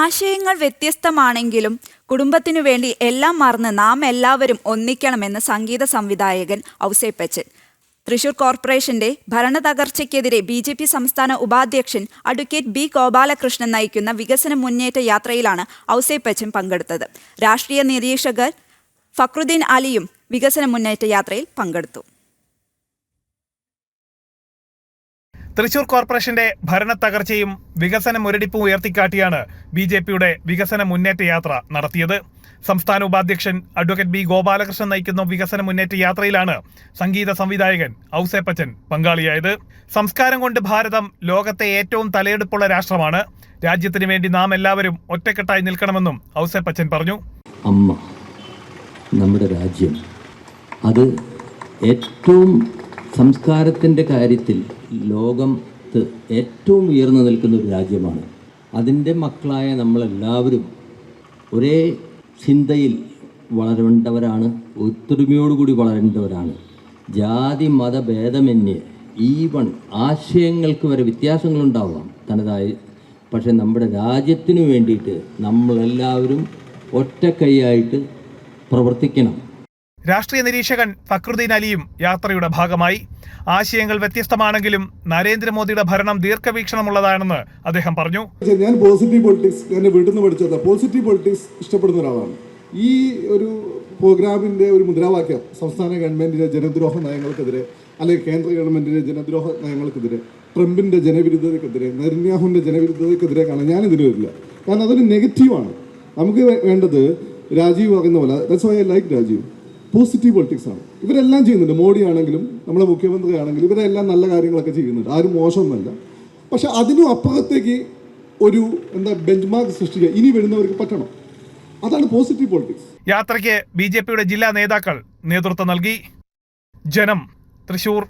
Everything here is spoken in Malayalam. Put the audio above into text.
ആശയങ്ങൾ വ്യത്യസ്തമാണെങ്കിലും കുടുംബത്തിനു വേണ്ടി എല്ലാം മറന്ന് നാം എല്ലാവരും ഒന്നിക്കണമെന്ന് സംഗീത സംവിധായകൻ ഔസേപ്പച്ചൻ തൃശൂർ കോർപ്പറേഷന്റെ ഭരണതകർച്ചയ്ക്കെതിരെ ബി ജെ പി സംസ്ഥാന ഉപാധ്യക്ഷൻ അഡ്വക്കേറ്റ് ബി ഗോപാലകൃഷ്ണൻ നയിക്കുന്ന വികസന മുന്നേറ്റ യാത്രയിലാണ് ഔസേപ്പച്ചൻ പങ്കെടുത്തത്. രാഷ്ട്രീയ നിരീക്ഷകർ ഫക്രുദ്ദീൻ അലിയും വികസന മുന്നേറ്റ യാത്രയിൽ പങ്കെടുത്തു. തൃശൂർ കോർപ്പറേഷന്റെ ഭരണ തകർച്ചയും വികസന മുരടിപ്പും ഉയർത്തിക്കാട്ടിയാണ് ബി ജെ പിയുടെ വികസന മുന്നേറ്റ യാത്ര നടത്തിയത്. സംസ്ഥാന ഉപാധ്യക്ഷൻ അഡ്വക്കേറ്റ് ബി ഗോപാലകൃഷ്ണൻ നയിക്കുന്ന വികസന മുന്നേറ്റ യാത്രയിലാണ് സംഗീത സംവിധായകൻ ഔസേപ്പച്ചൻ പങ്കാളിയായത്. സംസ്കാരം കൊണ്ട് ഭാരതം ലോകത്തെ ഏറ്റവും തലയെടുപ്പുള്ള രാഷ്ട്രമാണ്. രാജ്യത്തിന് വേണ്ടി നാം എല്ലാവരും ഒറ്റക്കെട്ടായി നിൽക്കണമെന്നും ഔസേപ്പച്ചൻ പറഞ്ഞു. അമ്മ നമ്മുടെ രാജ്യം അത് ഏറ്റവും സംസ്കാരത്തിന്റെ കാര്യത്തിൽ ലോകത്ത് ഏറ്റവും ഉയർന്നു നിൽക്കുന്ന ഒരു രാജ്യമാണ്. അതിന്റെ മക്കളായ നമ്മളെല്ലാവരും ഒരേ ചിന്തയിൽ വളരേണ്ടവരാണ് ഒത്തൊരുമയോടുകൂടി വളരേണ്ടവരാണ്. ജാതി മതഭേദമന്യേ ഈവൺ ആശയങ്ങൾക്ക് വരെ വ്യത്യാസങ്ങളുണ്ടാവാം തനതായ പക്ഷെ നമ്മുടെ രാജ്യത്തിനു വേണ്ടിയിട്ട് നമ്മളെല്ലാവരും ഒറ്റക്കൈയായിട്ട് പ്രവർത്തിക്കണം. രാഷ്ട്രീയ നിരീക്ഷകൻ ഫക്രുദ്ദീൻ അലിയും യാത്രയുടെ ഭാഗമായി. ആശയങ്ങൾ വ്യത്യസ്തമാണെങ്കിലും നരേന്ദ്രമോദിയുടെ ഭരണം ദീർഘവീക്ഷണമുള്ളതാണെന്ന് അദ്ദേഹം പറഞ്ഞു. ഞാൻ പോസിറ്റീവ് പൊളിറ്റിക്സ് എന്നെ വീട്ടിൽ നിന്ന് പഠിച്ചത്. പോസിറ്റീവ് പൊളിറ്റിക്സ് ഇഷ്ടപ്പെടുന്ന ഒരാളാണ്. ഈ ഒരു പ്രോഗ്രാമിന്റെ ഒരു മുദ്രാവാക്യം സംസ്ഥാന ഗവൺമെന്റിന്റെ ജനദ്രോഹ നയങ്ങൾക്കെതിരെ അല്ലെങ്കിൽ കേന്ദ്ര ഗവൺമെന്റിന്റെ ജനദ്രോഹ നയങ്ങൾക്കെതിരെ ട്രംപിന്റെ ജനവിരുദ്ധതയ്ക്കെതിരെ ജനവിരുദ്ധതക്കെതിരെ കാണാൻ ഞാൻ ഇതിന് വരില്ല. കാരണം അതൊരു നെഗറ്റീവാണ് നമുക്ക് വേണ്ടത് രാജീവ് പറയുന്ന പോലെ that's why I like Rajeev. Positive politics ആണ്. ഇവരെല്ലാം ചെയ്യുന്നുണ്ട്. മോഡി ആണെങ്കിലും നമ്മുടെ മുഖ്യമന്ത്രി ആണെങ്കിലും ഇവരെല്ലാം നല്ല കാര്യങ്ങളൊക്കെ ചെയ്യുന്നുണ്ട്. ആരും മോശമൊന്നുമല്ല. പക്ഷെ അതിനും അപ്പുറത്തേക്ക് ഒരു എന്താ ബെഞ്ച് മാർക്ക് സൃഷ്ടിക്കുക ഇനി വരുന്നവർക്ക് പറ്റണം. അതാണ് പോസിറ്റീവ് പൊളിറ്റിക്സ് യാത്രയ്ക്ക് ബി ജെ പിയുടെ ജില്ലാ നേതാക്കൾ നേതൃത്വം നൽകി. ജനം തൃശൂർ.